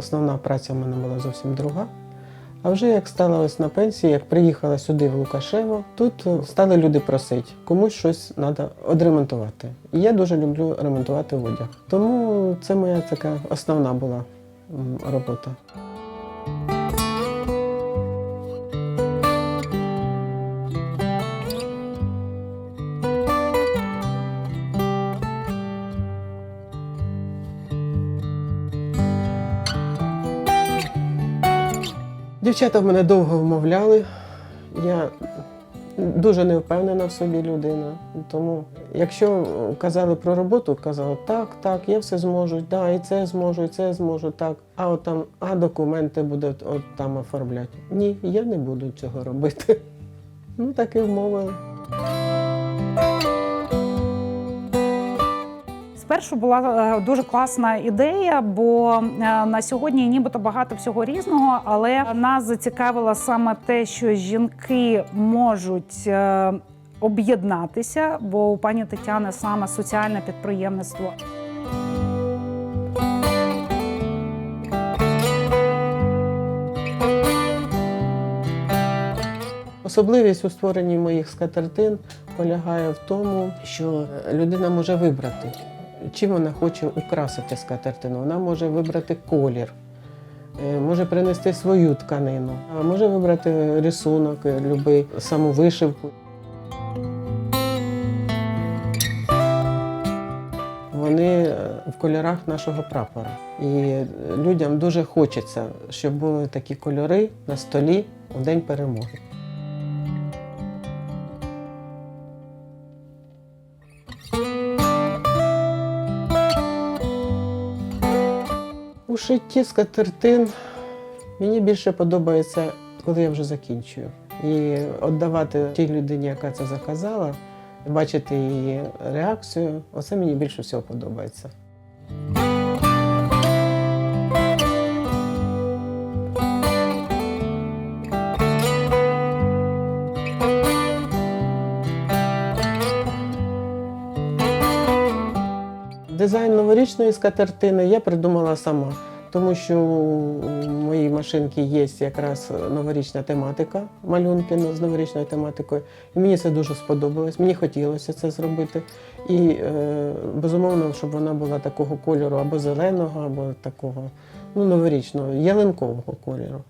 основна праця в мене була зовсім друга. А вже як стала ось на пенсії, як приїхала сюди в Лукашево, тут е, стали люди просити, комусь щось треба одремонтувати. І я дуже люблю ремонтувати одяг. Тому це моя така основна була робота. Дівчата в мене довго вмовляли. Я дуже не впевнена в собі людина. Тому, якщо казали про роботу, казала так, так, я все зможу, да, і це зможу, і це зможу, так. А от там, а документи будуть от там оформляти. Ні, я не буду цього робити. Ну так і вмовили. Спершу була е, дуже класна ідея, бо е, на сьогодні нібито багато всього різного, але нас зацікавило саме те, що жінки можуть е, об'єднатися, бо у пані Тетяни саме соціальне підприємництво. Особливість у створенні моїх скатертин полягає в тому, що людина може вибрати, чим вона хоче украсити скатертину. Вона може вибрати колір, е, може принести свою тканину, може вибрати рисунок, е, любий, саму вишивку. Вони е, в кольорах нашого прапора. І людям дуже хочеться, щоб були такі кольори на столі у День перемоги. Шитті скатертин мені більше подобається, коли я вже закінчую. І віддавати тій людині, яка це заказала, бачити її реакцію, оце мені більше всього подобається. Дизайн новорічної скатертини я придумала сама, тому що у моїй машинці є якраз новорічна тематика, малюнки з новорічною тематикою. І мені це дуже сподобалось. Мені хотілося це зробити. І е, безумовно, щоб вона була такого кольору або зеленого, або такого ну, новорічного, ялинкового кольору.